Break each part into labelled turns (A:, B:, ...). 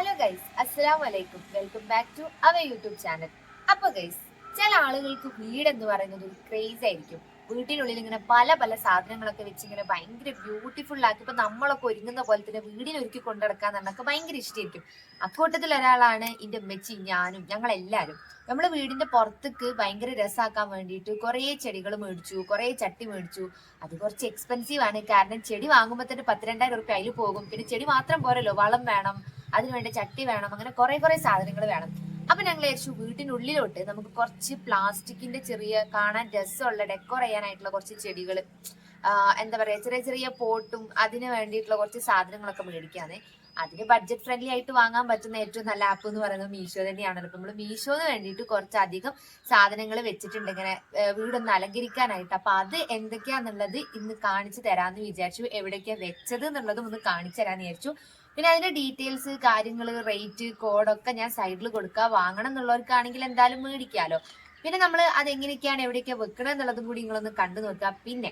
A: Hello guys അസ്സലാം വലൈക്കും welcome back to our YouTube channel അപ്പൊ ഗൈസ് ചില ആളുകൾക്ക് വീട് എന്ന് പറയുന്നത് ഒരു ക്രേസ് ആയിരിക്കും. വീട്ടിനുള്ളിൽ ഇങ്ങനെ പല പല സാധനങ്ങളൊക്കെ വെച്ച് ഇങ്ങനെ ഭയങ്കര ബ്യൂട്ടിഫുൾ ആക്കി ഇപ്പൊ നമ്മളൊക്കെ ഒരുങ്ങുന്ന പോലെ തന്നെ വീടിനൊരുക്കി കൊണ്ടെടുക്കാൻ നമുക്ക് ഭയങ്കര ഇഷ്ടമായിരിക്കും അക്കൂട്ടത്തിൽ ഒരാളാണ് എന്റെ മെച്ചി ഞാനും ഞങ്ങൾ എല്ലാരും നമ്മൾ വീടിന്റെ പുറത്തേക്ക് ഭയങ്കര രസാക്കാൻ വേണ്ടിയിട്ട് കുറേ ചെടികൾ മേടിച്ചു കുറേ ചട്ടി മേടിച്ചു. അത് കുറച്ച് എക്സ്പെൻസീവ് ആണ്. കാരണം ചെടി വാങ്ങുമ്പോൾ തന്നെ പത്തിരണ്ടായിരം റുപ്യ അതിൽ പോകും. പിന്നെ ചെടി മാത്രം പോരല്ലോ വളം വേണം അതിനുവേണ്ട ചട്ടി വേണം അങ്ങനെ കുറെ കുറെ സാധനങ്ങൾ വേണം. അപ്പൊ ഞങ്ങൾ വിചാരിച്ചു വീട്ടിനുള്ളിലോട്ട് നമുക്ക് കുറച്ച് പ്ലാസ്റ്റിക്കിന്റെ ചെറിയ കാണാൻ രസമുള്ള ഡെക്കോർ ചെയ്യാനായിട്ടുള്ള കുറച്ച് ചെടികൾ എന്താ പറയാ ചെറിയ ചെറിയ പോട്ടും അതിന് വേണ്ടിയിട്ടുള്ള കുറച്ച് സാധനങ്ങളൊക്കെ മേടിക്കാന്ന്. അതിന് ബഡ്ജറ്റ് ഫ്രണ്ട്ലി ആയിട്ട് വാങ്ങാൻ പറ്റുന്ന ഏറ്റവും നല്ല ആപ്പ് എന്ന് പറയുന്നത് മീഷോ തന്നെയാണല്ലോ. നമ്മൾ മീഷോന്ന് വേണ്ടിയിട്ട് കുറച്ചധികം സാധനങ്ങൾ വെച്ചിട്ടുണ്ട് ഇങ്ങനെ വീടൊന്ന് അലങ്കരിക്കാനായിട്ട്. അപ്പൊ അത് എന്തൊക്കെയാന്നുള്ളത് ഇന്ന് കാണിച്ചു തരാന്ന് വിചാരിച്ചു. എവിടേക്കാ വെച്ചത് എന്നുള്ളതും ഒന്ന് കാണിച്ചു തരാന്ന് വിചാരിച്ചു. പിന്നെ അതിന്റെ ഡീറ്റെയിൽസ് കാര്യങ്ങൾ റേറ്റ് കോഡൊക്കെ ഞാൻ സൈഡിൽ കൊടുക്കുക വാങ്ങണം എന്നുള്ളവർക്കാണെങ്കിൽ എന്തായാലും മേടിക്കാലോ. പിന്നെ നമ്മൾ അതെങ്ങനെയൊക്കെയാണ് എവിടെയൊക്കെ വെക്കണം എന്നുള്ളതും കൂടി നിങ്ങളൊന്ന് കണ്ടു നോക്കുക പിന്നെ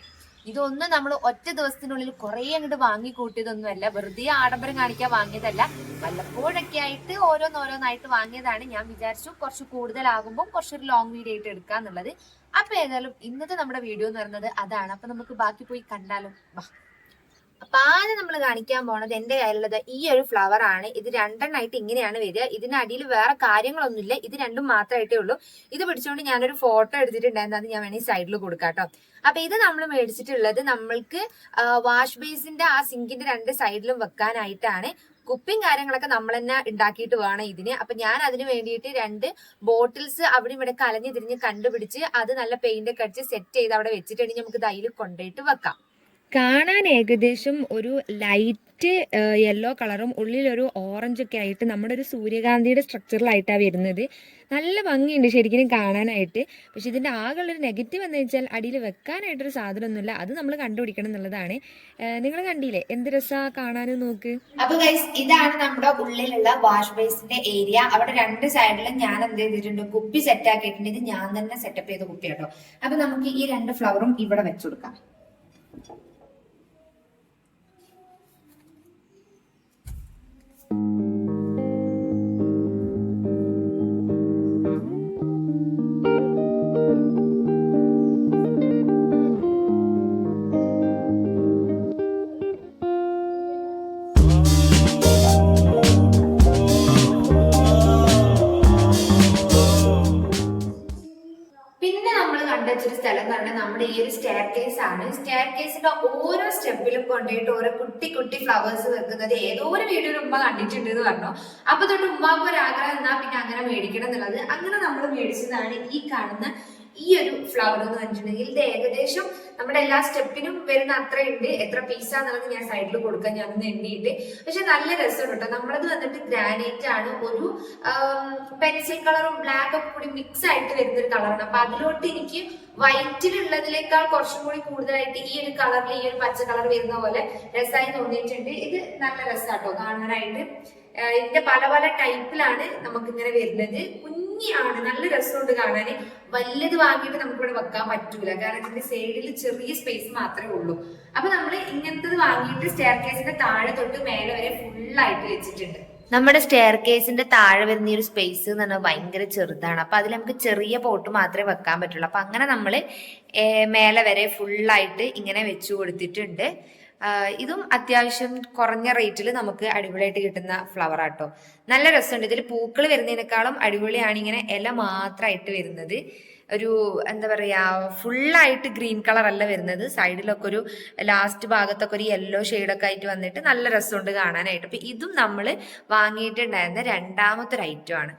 A: ഇതൊന്നും നമ്മൾ ഒറ്റ ദിവസത്തിനുള്ളിൽ കുറെ അങ്ങോട്ട് വാങ്ങിക്കൂട്ടിയതൊന്നുമല്ല. വെറുതെ ആഡംബരം കാണിക്കാൻ വാങ്ങിയതല്ല. വല്ലപ്പോഴൊക്കെ ആയിട്ട് ഓരോന്നോരോന്നായിട്ട് വാങ്ങിയതാണ്. ഞാൻ വിചാരിച്ചു കുറച്ച് കൂടുതലാകുമ്പോൾ കുറച്ചൊരു ലോങ് വീഡിയോ ആയിട്ട് എടുക്കാന്നുള്ളത്. അപ്പൊ ഏതായാലും ഇന്നത്തെ നമ്മുടെ വീഡിയോ എന്ന് പറയുന്നത് അതാണ്. അപ്പൊ നമുക്ക് ബാക്കി പോയി കണ്ടാലും. അപ്പൊ ആദ്യം നമ്മൾ കാണിക്കാൻ പോണത് എന്റെ കയ്യിലുള്ളത് ഈ ഒരു ഫ്ലവർ ആണ്. ഇത് രണ്ടെണ്ണമായിട്ട് ഇങ്ങനെയാണ് വരിക. ഇതിന് അടിയിൽ വേറെ കാര്യങ്ങളൊന്നുമില്ല. ഇത് രണ്ടും മാത്രമായിട്ടേ ഉള്ളൂ. ഇത് പിടിച്ചുകൊണ്ട് ഞാനൊരു ഫോട്ടോ എടുത്തിട്ടുണ്ടായിരുന്നു. അത് ഞാൻ വേണമെങ്കിൽ സൈഡിൽ കൊടുക്കാട്ടോ അപ്പൊ ഇത് നമ്മൾ മേടിച്ചിട്ടുള്ളത് നമ്മൾക്ക് വാഷ് ബേസിന്റെ ആ സിങ്കിന്റെ രണ്ട് സൈഡിലും വെക്കാനായിട്ടാണ്. കുപ്പിയും കാര്യങ്ങളൊക്കെ നമ്മൾ തന്നെ ഉണ്ടാക്കിയിട്ട് വേണം ഇതിന്. അപ്പൊ ഞാൻ അതിന് വേണ്ടിയിട്ട് രണ്ട് ബോട്ടിൽസ് അവിടെ ഇവിടെ കലഞ്ഞു തിരിഞ്ഞ് കണ്ടുപിടിച്ച് അത് നല്ല പെയിന്റ് ഒക്കെ അടിച്ച് സെറ്റ് ചെയ്ത് അവിടെ വെച്ചിട്ടുണ്ടെങ്കിൽ നമുക്ക് ദൈൽ കൊണ്ടുപോയിട്ട് വെക്കാം.
B: കാണാൻ ഏകദേശം ഒരു ലൈറ്റ് യെല്ലോ കളറും ഉള്ളിലൊരു ഓറഞ്ച് ഒക്കെ ആയിട്ട് നമ്മുടെ ഒരു സൂര്യകാന്തിയുടെ സ്ട്രക്ചറിലായിട്ടാണ് വരുന്നത്. നല്ല ഭംഗിയുണ്ട് ശരിക്കും കാണാനായിട്ട്. പക്ഷെ ഇതിന്റെ ആകെയുള്ളൊരു നെഗറ്റീവ് എന്ന് വെച്ചാൽ അടിയിൽ വെക്കാനായിട്ടൊരു സാധനമൊന്നുമില്ല. അത് നമ്മൾ കണ്ടുപിടിക്കണം എന്നുള്ളതാണ്. നിങ്ങൾ കണ്ടില്ലേ? എന്ത് രസാ കാണാനും നോക്ക്.
A: അപ്പൊ ഗൈസ് ഇതാണ് നമ്മുടെ ഉള്ളിലുള്ള വാഷ് ബേസിന്റെ ഏരിയ അവിടെ രണ്ട് സൈഡിലും ഞാൻ എന്ത് ചെയ്തിട്ടുണ്ട്? കുപ്പി സെറ്റ് ആക്കിയിട്ടുണ്ട്. ഇത് ഞാൻ തന്നെ സെറ്റപ്പ് ചെയ്ത കുപ്പി കേട്ടോ അപ്പൊ നമുക്ക് ഈ രണ്ട് ഫ്ലവറും ഇവിടെ വെച്ചുകൊടുക്കാം പിന്നെ സ്റ്റെയർ കേസ് ആണ്. സ്റ്റെയർ കേസിന്റെ ഓരോ സ്റ്റെപ്പിലും കൊണ്ടുപോയിട്ട് ഓരോ കുട്ടി കുട്ടി ഫ്ലവേഴ്സ് വെക്കുന്നത് ഏതോ ഒരു വീഡിയോയിൽ ഉമ്മ കണ്ടിട്ടുണ്ട് എന്ന് പറഞ്ഞു. അപ്പൊ തൊട്ട് ഉമ്മാക്ക് ഒരു ആഗ്രഹം എന്നാ പിന്നെ അങ്ങനെ മേടിക്കണം എന്നുള്ളത്. അങ്ങനെ നമ്മൾ മേടിച്ചതാണ് ഈ കാണുന്ന ഈ ഒരു ഫ്ലവർ എന്ന് പറഞ്ഞിട്ടുണ്ടെങ്കിൽ ഇത് ഏകദേശം നമ്മുടെ എല്ലാ സ്റ്റെപ്പിനും വരുന്ന അത്ര ഉണ്ട്. എത്ര പീസാന്നുള്ളത് ഞാൻ സൈഡിൽ കൊടുക്കാൻ ഞാൻ ഒന്ന് എണ്ണിയിട്ട്. പക്ഷെ നല്ല രസം കേട്ടോ. നമ്മളത് വന്നിട്ട് ഗ്രാനൈറ്റ് ആണ്. ഒരു പെൻസിൽ കളറും ബ്ലാക്ക് ഒക്കെ കൂടി മിക്സ് ആയിട്ട് വരുന്ന ഒരു കളറാണ് അപ്പൊ അതിലോട്ട് എനിക്ക് വൈറ്റിലുള്ളതിനേക്കാൾ കുറച്ചും കൂടി കൂടുതലായിട്ട് ഈ ഒരു കളറിൽ ഈ ഒരു പച്ച കളർ വരുന്ന പോലെ രസമായി തോന്നിയിട്ടുണ്ട്. ഇത് നല്ല രസാട്ടോ കാണാനായിട്ട്. ഇതിന്റെ പല പല ടൈപ്പിലാണ് നമുക്ക് ഇങ്ങനെ വരുന്നത്. കുഞ്ഞിയാണ് നല്ല രസമുണ്ട് കാണാൻ വലുത് വാങ്ങിയിട്ട് നമുക്ക് ഇവിടെ വെക്കാൻ പറ്റൂല. കാരണം ഇതിന്റെ സൈഡിൽ ചെറിയ സ്പേസ് മാത്രമേ ഉള്ളൂ. അപ്പൊ നമ്മൾ ഇങ്ങനത്തത് വാങ്ങിയിട്ട് സ്റ്റെയർ കേസിന്റെ താഴെ തൊട്ട് മേലെ വരെ ഫുള്ളായിട്ട് വെച്ചിട്ടുണ്ട്. നമ്മുടെ സ്റ്റെയർ കേസിന്റെ താഴെ വരുന്ന ഈ ഒരു സ്പേസ് എന്ന് പറഞ്ഞാൽ ഭയങ്കര ചെറുതാണ്. അപ്പൊ അതിൽ നമുക്ക് ചെറിയ പോട്ട് മാത്രമേ വെക്കാൻ പറ്റുള്ളൂ. അപ്പൊ അങ്ങനെ നമ്മൾ മേലെ വരെ ഫുള്ളായിട്ട് ഇങ്ങനെ വെച്ചു കൊടുത്തിട്ടുണ്ട്. ഇതും അത്യാവശ്യം കുറഞ്ഞ റേറ്റിൽ നമുക്ക് അടിപൊളിയായിട്ട് കിട്ടുന്ന ഫ്ലവർ ആട്ടോ. നല്ല രസമുണ്ട്. ഇതിൽ പൂക്കൾ വരുന്നതിനേക്കാളും അടിപൊളിയാണ് ഇങ്ങനെ ഇല മാത്രമായിട്ട് വരുന്നത്. ഒരു എന്താ പറയാ ഫുള്ളായിട്ട് ഗ്രീൻ കളർ അല്ല വരുന്നത്. സൈഡിലൊക്കെ ഒരു ലാസ്റ്റ് ഭാഗത്തൊക്കെ ഒരു യെല്ലോ ഷെയ്ഡൊക്കെ ആയിട്ട് വന്നിട്ട് നല്ല രസമുണ്ട് കാണാനായിട്ട്. അപ്പൊ ഇതും നമ്മൾ വാങ്ങിയിട്ടുണ്ടായിരുന്ന രണ്ടാമത്തെ ഒരു ഐറ്റം ആണ്.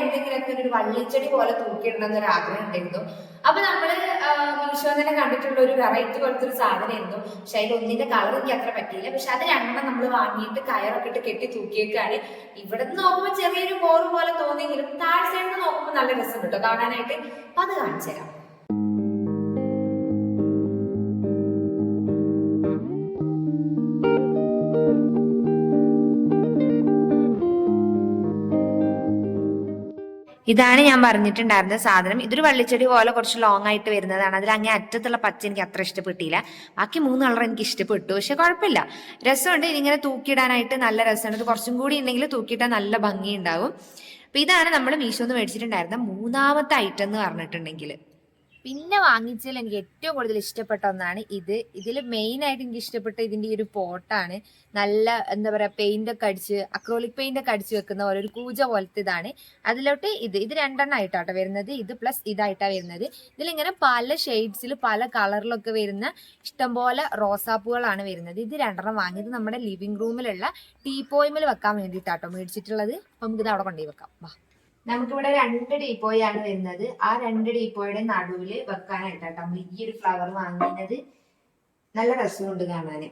A: എന്തെങ്കിലുമൊക്കെ ഒരു വള്ളിച്ചെടി പോലെ തൂക്കിയിടണം എന്നൊരു ആഗ്രഹം ഉണ്ടായിരുന്നു. അപ്പൊ നമ്മൾ മീഷോ തന്നെ കണ്ടിട്ടുള്ള ഒരു വെറൈറ്റി പോലത്തെ ഒരു സാധനമായിരുന്നു. പക്ഷെ അതിൽ ഒന്നിന്റെ കളർ എനിക്ക് അത്ര പറ്റിയില്ല. പക്ഷെ അത് രണ്ടെണ്ണം നമ്മൾ വാങ്ങിയിട്ട് കയറൊക്കെ ഇട്ട് കെട്ടി തൂക്കിയേക്കാണ്. ഇവിടെ നിന്ന് നോക്കുമ്പോൾ ചെറിയൊരു ബോർ പോലെ തോന്നിയെങ്കിലും താഴെ സൈഡിൽ നോക്കുമ്പോൾ നല്ല രസം കേട്ടോ. കാണാനായിട്ട്. അത് കാണിച്ചു തരാം
B: ഇതാണ് ഞാൻ പറഞ്ഞിട്ടുണ്ടായിരുന്ന സാധനം. ഇതൊരു വള്ളിച്ചെടി പോലെ കുറച്ച് ലോങ് ആയിട്ട് വരുന്നതാണ്. അതിൽ അങ്ങേ അറ്റത്തുള്ള പച്ച എനിക്ക് അത്ര ഇഷ്ടപ്പെട്ടില്ല. ബാക്കി മൂന്ന് കളർ എനിക്ക് ഇഷ്ടപ്പെട്ടു. പക്ഷെ കുഴപ്പമില്ല. രസമുണ്ട്. ഇതിങ്ങനെ തൂക്കിയിടാനായിട്ട് നല്ല രസമാണ്. ഇത് കുറച്ചും കൂടി ഉണ്ടെങ്കിൽ തൂക്കിയിട്ടാൽ നല്ല ഭംഗി ഉണ്ടാവും അപ്പൊ ഇതാണ് നമ്മൾ മീഷോന്ന് മേടിച്ചിട്ടുണ്ടായിരുന്ന മൂന്നാമത്തെ ഐറ്റം എന്ന് പറഞ്ഞിട്ടുണ്ടെങ്കിൽ.
A: പിന്നെ വാങ്ങിച്ചതിൽ എനിക്ക് ഏറ്റവും കൂടുതൽ ഇഷ്ടപ്പെട്ട ഒന്നാണ് ഇത്. ഇതിൽ മെയിൻ ആയിട്ട് എനിക്ക് ഇഷ്ടപ്പെട്ട ഇതിന്റെ ഈ ഒരു പോട്ടാണ്. നല്ല എന്താ പറയാ പെയിന്റ് ഒക്കെ അടിച്ച് പെയിന്റ് ഒക്കെ അടിച്ച് വെക്കുന്ന ഒരു കൂജ പോലത്തെ ഇതാണ്. അതിലോട്ട് ഇത് ഇത് രണ്ടെണ്ണം ആയിട്ടാട്ടോ വരുന്നത്. ഇത് പ്ലസ് ഇതായിട്ടാണ് വരുന്നത്. ഇതിലിങ്ങനെ പല ഷെയ്ഡ്സിൽ പല കളറിലൊക്കെ വരുന്ന ഇഷ്ടംപോലെ റോസാപ്പൂകളാണ് വരുന്നത്. ഇത് രണ്ടെണ്ണം വാങ്ങിയത് നമ്മുടെ ലിവിംഗ് റൂമിലുള്ള ടീ പോയിമിൽ വെക്കാൻ വേണ്ടിയിട്ടാട്ടോ മേടിച്ചിട്ടുള്ളത്. നമുക്ക് നമുക്കിത് അവിടെ കൊണ്ടുപോയി വെക്കാം. വാ.
B: നമുക്കിവിടെ രണ്ട് ഡീപ്പോയാണ് വരുന്നത്. ആ രണ്ട് ഡീപ്പോയുടെ നടുവിൽ വെക്കാനായിട്ടാട്ടോ. നമ്മൾ ഈ ഒരു ഫ്ലവർ വാങ്ങുന്നത് നല്ല രസമുണ്ട് കാണാന്.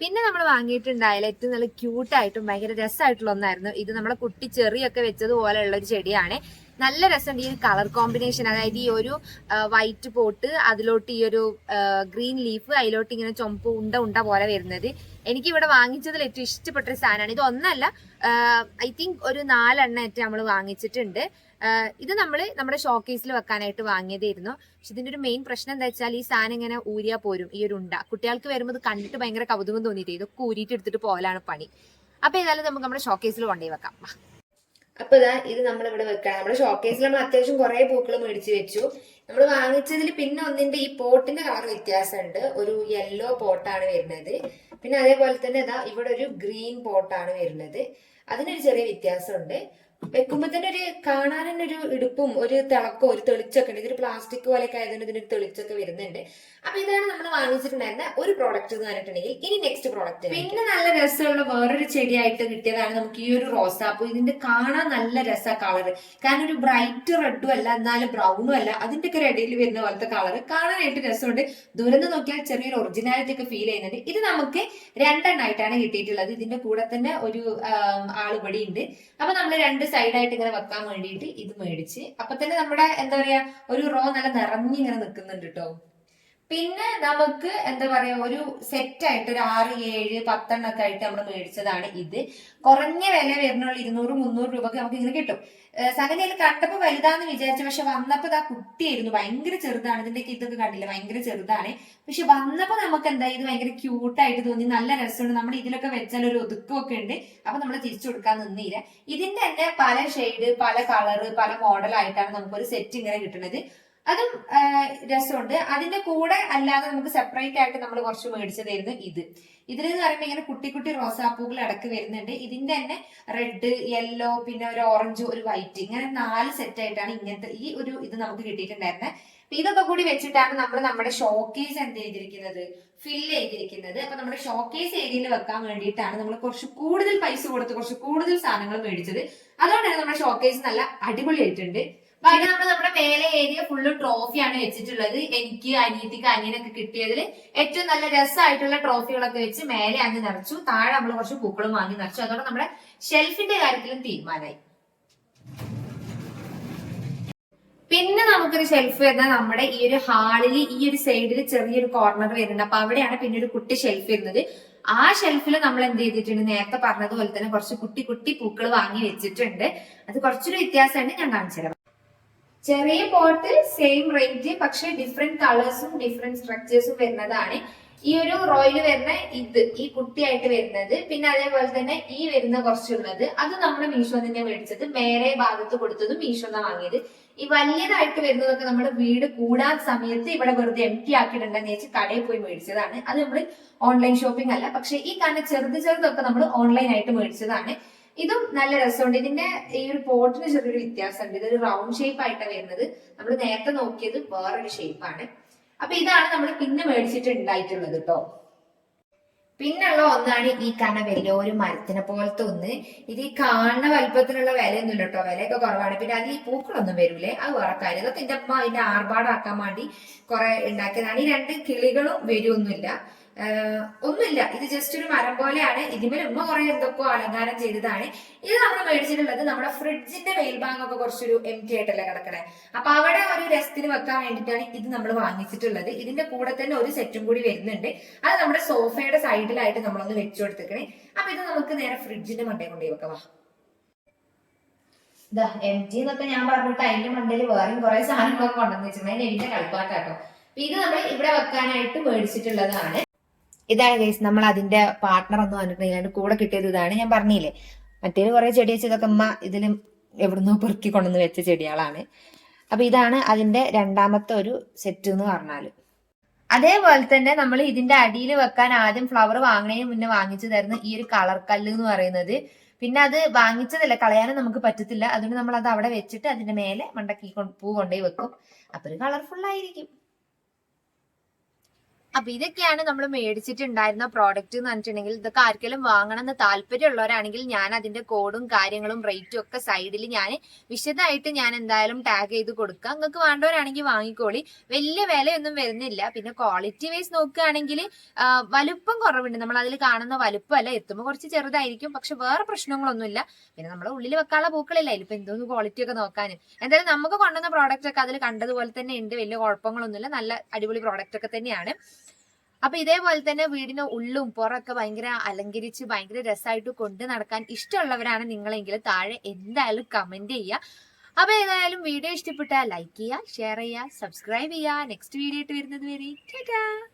A: പിന്നെ നമ്മൾ വാങ്ങിയിട്ടുണ്ടായാലും ഏറ്റവും നല്ല ക്യൂട്ടായിട്ടും ഭയങ്കര രസമായിട്ടുള്ള ഒന്നായിരുന്നു. ഇത് നമ്മുടെ കുട്ടി ചെറിയൊക്കെ വെച്ചതുപോലെയുള്ള ഒരു ചെടിയാണ്. നല്ല രസമുണ്ട് ഈ കളർ കോമ്പിനേഷൻ അതായത് ഈ ഒരു വൈറ്റ് പോട്ട് അതിലോട്ട് ഈ ഒരു ഗ്രീൻ ലീഫ് അതിലോട്ട് ഇങ്ങനെ ചുമപ്പ് ഉണ്ട ഉണ്ട പോലെ വരുന്നത്. എനിക്ക് ഇവിടെ വാങ്ങിച്ചതിൽ ഏറ്റവും ഇഷ്ടപ്പെട്ട ഒരു സാധനമാണ്. ഇത് ഒന്നല്ല ഐ തിങ്ക് ഒരു നാലെണ്ണ ഏറ്റവും നമ്മൾ വാങ്ങിച്ചിട്ടുണ്ട്. ഇത് നമ്മൾ നമ്മുടെ ഷോക്കേസിൽ വെക്കാനായിട്ട് വാങ്ങിയതായിരുന്നു. പക്ഷെ ഇതിന്റെ ഒരു മെയിൻ പ്രശ്നം എന്താ വെച്ചാൽ ഈ സാധനം ഇങ്ങനെ ഊരിയാ പോരും ഈ ഒരു ഉണ്ട. കുട്ടികൾക്ക് വരുമ്പോൾ കണ്ടിട്ട് ഭയങ്കര കൗതുകം തോന്നിയിട്ട് ഇതൊക്കെ ഊരിയിട്ട് എടുത്തിട്ട് പോകലാണ് പണി. അപ്പൊ ഏതായാലും നമുക്ക് നമ്മുടെ ഷോക്കേസിൽ കൊണ്ടുപോയി വെക്കാം.
B: അപ്പൊ ഇതാ ഇത് നമ്മൾ ഇവിടെ വെക്കണം. നമ്മുടെ ഷോക്കേസിൽ നമ്മൾ അത്യാവശ്യം കുറെ പൂക്കൾ മേടിച്ചു വെച്ചു. നമ്മൾ വാങ്ങിച്ചതിൽ പിന്നെ ഒന്നിന്റെ ഈ പോട്ടിന്റെ കളർ വ്യത്യാസമുണ്ട്. ഒരു യെല്ലോ പോട്ടാണ് വരുന്നത്. പിന്നെ അതേപോലെ തന്നെ ഇതാ ഇവിടെ ഒരു ഗ്രീൻ പോട്ടാണ് വരുന്നത്. അതിനൊരു ചെറിയ വ്യത്യാസമുണ്ട്. വെക്കുമ്പോ തന്നെ ഒരു കാണാൻ തന്നെ ഒരു ഇടുപ്പും ഒരു തിളക്കോ ഒരു തെളിച്ചൊക്കെ ഉണ്ട്. ഇതൊരു പ്ലാസ്റ്റിക് പോലെയൊക്കെ ആയതുകൊണ്ട് ഇതിനൊരു തെളിച്ചൊക്കെ വരുന്നുണ്ട്. അപ്പൊ ഇതാണ് നമ്മൾ വാങ്ങിച്ചിട്ടുണ്ടായിരുന്ന ഒരു പ്രോഡക്റ്റ് എന്ന് പറഞ്ഞിട്ടുണ്ടെങ്കിൽ ഇനി നെക്സ്റ്റ് പ്രോഡക്റ്റ് പിന്നെ നല്ല രസമുള്ള വേറൊരു ചെടിയായിട്ട് കിട്ടിയതാണ് നമുക്ക് ഈ ഒരു റോസാപ്പൂ. ഇതിന്റെ കാണാൻ നല്ല രസ കളർ കാരണം ഒരു ബ്രൈറ്റ് റെഡും അല്ല എന്നാലും ബ്രൗണും അല്ല അതിന്റെ ഒക്കെ ഇടയിൽ വരുന്ന പോലത്തെ കളർ കാണാനായിട്ട് രസമുണ്ട്. ദൂരം നോക്കിയാൽ ചെറിയൊരു ഒറിജിനാലിറ്റി ഒക്കെ ഫീൽ ചെയ്യുന്നുണ്ട്. ഇത് നമുക്ക് രണ്ടെണ്ണമായിട്ടാണ് കിട്ടിയിട്ടുള്ളത്. ഇതിന്റെ കൂടെ തന്നെ ഒരു ആളുപടി ഉണ്ട് അപ്പൊ നമ്മൾ രണ്ട് സൈഡായിട്ട് ഇങ്ങനെ വെക്കാൻ വേണ്ടിയിട്ട് ഇത് മേടിച്ച്. അപ്പൊ തന്നെ നമ്മുടെ എന്താ പറയാ ഒരു റോ നല്ല നിറഞ്ഞിങ്ങനെ നിൽക്കുന്നുണ്ട് കേട്ടോ പിന്നെ നമുക്ക് എന്താ പറയാ ഒരു സെറ്റ് ആയിട്ട് ഒരു ആറ് ഏഴ് പത്തെണ്ണം ഒക്കെ ആയിട്ട് നമ്മൾ മേടിച്ചതാണ് ഇത്. കുറഞ്ഞ വില വരുന്നുള്ള ഇരുന്നൂറ് മുന്നൂറ് രൂപക്ക് നമുക്ക് ഇങ്ങനെ കിട്ടും. സംഗതി സംഗതിയിൽ കണ്ടപ്പോ വലുതാന്ന് വിചാരിച്ചു. പക്ഷെ വന്നപ്പോ ഇതാ കുട്ടിയായിരുന്നു. ഭയങ്കര ചെറുതാണ്. ഇതിന്റെ ഇതൊക്കെ കണ്ടില്ല? ഭയങ്കര ചെറുതാണ്. പക്ഷെ വന്നപ്പോ നമുക്ക് എന്താ ഇത് ഭയങ്കര ക്യൂട്ടായിട്ട് തോന്നി. നല്ല രസമുണ്ട്. നമ്മുടെ ഇതിലൊക്കെ വെച്ചാൽ ഒരു ഒതുക്കമൊക്കെ ഉണ്ട്. അപ്പൊ നമ്മൾ തിരിച്ചു കൊടുക്കാൻ നിന്നില്ല. ഇതിന്റെ തന്നെ പല ഷെയ്ഡ് പല കളറ് പല മോഡലായിട്ടാണ് നമുക്കൊരു സെറ്റ് ഇങ്ങനെ കിട്ടുന്നത് അതും രസമുണ്ട്. അതിന്റെ കൂടെ അല്ലാതെ നമുക്ക് സെപ്പറേറ്റ് ആയിട്ട് നമ്മൾ കുറച്ച് മേടിച്ചതായിരുന്നു ഇത്. ഇതിൽ എന്ന് പറയുമ്പോൾ ഇങ്ങനെ കുട്ടി കുട്ടി റോസാപ്പൂകൾ അടക്ക് വരുന്നുണ്ട്. ഇതിന്റെ തന്നെ റെഡ് യെല്ലോ പിന്നെ ഒരു ഓറഞ്ച് ഒരു വൈറ്റ് ഇങ്ങനെ നാല് സെറ്റ് ആയിട്ടാണ് ഇങ്ങനത്തെ ഈ ഒരു ഇത് നമുക്ക് കിട്ടിയിട്ടുണ്ടായിരുന്നത് അപ്പൊ ഇതൊക്കെ കൂടി വെച്ചിട്ടാണ് നമ്മൾ നമ്മുടെ ഷോക്കേസ് എന്ത് ചെയ്തിരിക്കുന്നത്? ഫിൽ ചെയ്തിരിക്കുന്നത്. അപ്പൊ നമ്മുടെ ഷോക്കേസ് ഏരിയയിൽ വെക്കാൻ വേണ്ടിയിട്ടാണ് നമ്മൾ കുറച്ച് കൂടുതൽ പൈസ കൊടുത്ത് കുറച്ച് കൂടുതൽ സാധനങ്ങൾ മേടിച്ചത്. അതുകൊണ്ടാണ് നമ്മുടെ ഷോക്കേസ് നല്ല അടിപൊളിയായിട്ടുണ്ട്. പിന്നെ നമ്മൾ നമ്മുടെ മേലെ ഏരിയ ഫുള്ള് ട്രോഫിയാണ് വെച്ചിട്ടുള്ളത്. എനിക്ക് അനിയത്തിക്ക് അനിയനൊക്കെ കിട്ടിയതിൽ ഏറ്റവും നല്ല രസമായിട്ടുള്ള ട്രോഫികളൊക്കെ വെച്ച് മേലെ അങ്ങ് നിറച്ചു. താഴെ നമ്മൾ കുറച്ച് പൂക്കളും വാങ്ങി നിറച്ചു. അതോടെ നമ്മുടെ ഷെൽഫിന്റെ കാര്യത്തിലും തീരുമാനമായി. പിന്നെ നമുക്കൊരു ഷെൽഫ് വരുന്നത് നമ്മുടെ ഈ ഒരു ഹാളിൽ ഈ ഒരു സൈഡിൽ ചെറിയൊരു കോർണർ വരുന്നുണ്ട്. അപ്പൊ അവിടെയാണ് പിന്നെ ഒരു കുട്ടി ഷെൽഫ് വരുന്നത്. ആ ഷെൽഫിൽ നമ്മൾ എന്ത് ചെയ്തിട്ടുണ്ട്? നേരത്തെ പറഞ്ഞതുപോലെ തന്നെ കുറച്ച് കുട്ടി കുട്ടി പൂക്കൾ വാങ്ങി വെച്ചിട്ടുണ്ട്. അത് കുറച്ചൊരു വ്യത്യാസമാണ് ഞാൻ കാണിച്ചു തരാം ചെറിയ പോട്ടിൽ സെയിം റേഞ്ച് പക്ഷെ ഡിഫറെന്റ് കളേഴ്സും ഡിഫറെന്റ് സ്ട്രക്ചേഴ്സും വരുന്നതാണ്. ഈ ഒരു റോയിൽ വരുന്ന ഇത് ഈ കുട്ടിയായിട്ട് വരുന്നത്. പിന്നെ അതേപോലെ തന്നെ ഈ വരുന്ന കുറച്ചുള്ളത്. അത് നമ്മൾ മീഷോ തന്നെ മേടിച്ചത്. മേലെ ഭാഗത്ത് കൊടുത്തതും മീഷോ വാങ്ങിയത്. ഈ വലിയതായിട്ട് വരുന്നതൊക്കെ നമ്മുടെ വീട് കൂടാൻ സമയത്ത് ഇവിടെ വെറുതെ എം ടി ആക്കിയിട്ടുണ്ടെന്ന് വെച്ച് കടയിൽ പോയി മേടിച്ചതാണ്. അത് നമ്മൾ ഓൺലൈൻ ഷോപ്പിംഗ് അല്ല. പക്ഷെ ഈ കാണുന്ന ചെറുത് ചെറുതൊക്കെ നമ്മൾ ഓൺലൈൻ ആയിട്ട് മേടിച്ചതാണ്. ഇതും നല്ല രസമുണ്ട്. ഇതിന്റെ ഈ ഒരു പോട്ടിന് ചെറിയൊരു വ്യത്യാസമുണ്ട്. ഇതൊരു റൗണ്ട് ഷേപ്പ് ആയിട്ടാണ് വരുന്നത്. നമ്മൾ നേരത്തെ നോക്കിയത് വേറൊരു ഷേപ്പാണ് അപ്പൊ ഇതാണ് നമ്മൾ പിന്നെ മേടിച്ചിട്ട് ഉണ്ടായിട്ടുള്ളത് കേട്ടോ പിന്നുള്ള ഒന്നാണ് ഈ കാണുന്ന വലിയൊരു മരത്തിനെ പോലത്തെ ഒന്ന്. ഇത് ഈ കാണുന്ന വലുപ്പത്തിനുള്ള വിലയൊന്നും ഇല്ല കേട്ടോ വിലയൊക്കെ കുറവാണ്. പിന്നെ അതിൽ പൂക്കളൊന്നും വരൂലേ. അത് വേറെ കാര്യം. ഇതൊക്കെ അമ്മ അതിന്റെ ആർഭാടാക്കാൻ വേണ്ടി കുറെ ഉണ്ടാക്കിയതാണ്. ഈ രണ്ട് കിളികളും വരുമൊന്നുമില്ല ഒന്നുമില്ല. ഇത് ജസ്റ്റ് ഒരു മരം പോലെയാണ്. ഇതിമേൽ ഉമ്മ കുറെ എന്തൊക്കെയോ അലങ്കാരം ചെയ്തതാണ്. ഇത് നമ്മൾ മേടിച്ചിട്ടുള്ളത് നമ്മുടെ ഫ്രിഡ്ജിന്റെ മേൽഭാഗമൊക്കെ കുറച്ചൊരു എം ടി ആയിട്ടല്ലേ കിടക്കണേ. അപ്പൊ അവിടെ ഒരു രസത്തിന് വെക്കാൻ വേണ്ടിയിട്ടാണ് ഇത് നമ്മൾ വാങ്ങിച്ചിട്ടുള്ളത്. ഇതിന്റെ കൂടെ തന്നെ ഒരു സെറ്റും കൂടി വരുന്നുണ്ട്. അത് നമ്മുടെ സോഫയുടെ സൈഡിലായിട്ട് നമ്മളൊന്ന് വെച്ചു കൊടുത്തേക്കണേ. അപ്പൊ ഇത് നമുക്ക് നേരെ ഫ്രിഡ്ജിന്റെ മണ്ടേ കൊണ്ടുപോയി വെക്കാം.
A: ഇതാ എം ജി എന്നൊക്കെ ഞാൻ പറഞ്ഞിട്ട് അതിന്റെ മണ്ടയിൽ വേറെയും കുറെ സാധനങ്ങളൊക്കെ കൊണ്ടുവന്ന് വെച്ചിട്ടുണ്ട്. എന്റെ കളിപ്പാട്ടാട്ടോ. ഇത് നമ്മൾ ഇവിടെ വെക്കാനായിട്ട് മേടിച്ചിട്ടുള്ളതാണ്. ഇതാണ് ഗൈസ് നമ്മൾ അതിന്റെ പാർട്ണർ എന്ന് പറഞ്ഞിട്ടുണ്ടെങ്കിൽ അതിന്റെ കൂടെ കിട്ടിയത് ഇതാണ് ഞാൻ പറഞ്ഞില്ലേ? മറ്റേത് കുറെ ചെടി വെച്ചതൊക്കെ അമ്മ ഇതിലും എവിടുന്നോ പെറുക്കി കൊണ്ടുവന്ന് വെച്ച ചെടികളാണ്. അപ്പൊ ഇതാണ് അതിന്റെ രണ്ടാമത്തെ ഒരു സെറ്റ് എന്ന് പറഞ്ഞാൽ. അതേപോലെ തന്നെ നമ്മൾ ഇതിന്റെ അടിയിൽ വെക്കാൻ ആദ്യം ഫ്ലവർ വാങ്ങണേ മുന്നേ വാങ്ങിച്ചു തരുന്ന ഈ ഒരു കളർ കല്ല് എന്ന് പറയുന്നത്. പിന്നെ അത് വാങ്ങിച്ചതല്ല കളയാനും നമുക്ക് പറ്റത്തില്ല. അതുകൊണ്ട് നമ്മൾ അത് അവിടെ വെച്ചിട്ട് അതിന്റെ മേലെ മണ്ടക്കി പൂ കൊണ്ടുപോയി വെക്കും. അപ്പൊ ഒരു കളർഫുൾ ആയിരിക്കും. അപ്പൊ ഇതൊക്കെയാണ് നമ്മൾ മേടിച്ചിട്ടുണ്ടായിരുന്ന പ്രോഡക്റ്റ് എന്ന് പറഞ്ഞിട്ടുണ്ടെങ്കിൽ ഇതൊക്കെ ആർക്കെങ്കിലും വാങ്ങണം എന്ന് താല്പര്യമുള്ളവരാണെങ്കിൽ ഞാൻ അതിന്റെ കോഡും കാര്യങ്ങളും റേറ്റും ഒക്കെ സൈഡിൽ ഞാൻ വിശദമായിട്ട് ഞാൻ എന്തായാലും ടാഗ് ചെയ്ത് കൊടുക്കുക നിങ്ങൾക്ക് വേണ്ടവരാണെങ്കിൽ വാങ്ങിക്കോളി. വലിയ വിലയൊന്നും വരുന്നില്ല. പിന്നെ ക്വാളിറ്റി വൈസ് നോക്കുകയാണെങ്കിൽ വലുപ്പം കുറവുണ്ട്. നമ്മൾ അതിൽ കാണുന്ന വലുപ്പമല്ല എത്തുമ്പോൾ കുറച്ച് ചെറുതായിരിക്കും. പക്ഷെ വേറെ പ്രശ്നങ്ങളൊന്നുമില്ല. പിന്നെ നമ്മൾ ഉള്ളിൽ വെക്കാനുള്ള പൂക്കളില്ല. ഇതിപ്പോ എന്തോന്ന് ക്വാളിറ്റി ഒക്കെ നോക്കാനും. എന്തായാലും നമുക്ക് കൊണ്ടുവന്ന പ്രോഡക്റ്റ് ഒക്കെ അതിൽ കണ്ടതുപോലെ തന്നെ ഉണ്ട്. വലിയ കുഴപ്പങ്ങളൊന്നുമില്ല. നല്ല അടിപൊളി പ്രോഡക്റ്റ് ഒക്കെ തന്നെയാണ്. അപ്പൊ ഇതേപോലെ തന്നെ വീടിന് ഉള്ളും പുറമൊക്കെ ഭയങ്കര അലങ്കരിച്ച് ഭയങ്കര രസമായിട്ട് കൊണ്ട് നടക്കാൻ ഇഷ്ടമുള്ളവരാണ് നിങ്ങളെങ്കിൽ താഴെ എന്തായാലും കമന്റ് ചെയ്യുക അപ്പൊ ഏതായാലും വീഡിയോ ഇഷ്ടപ്പെട്ടാൽ ലൈക്ക് ചെയ്യുക ഷെയർ ചെയ്യുക സബ്സ്ക്രൈബ് ചെയ്യുക നെക്സ്റ്റ് വീഡിയോ ആയിട്ട് വരുന്നത് വരെ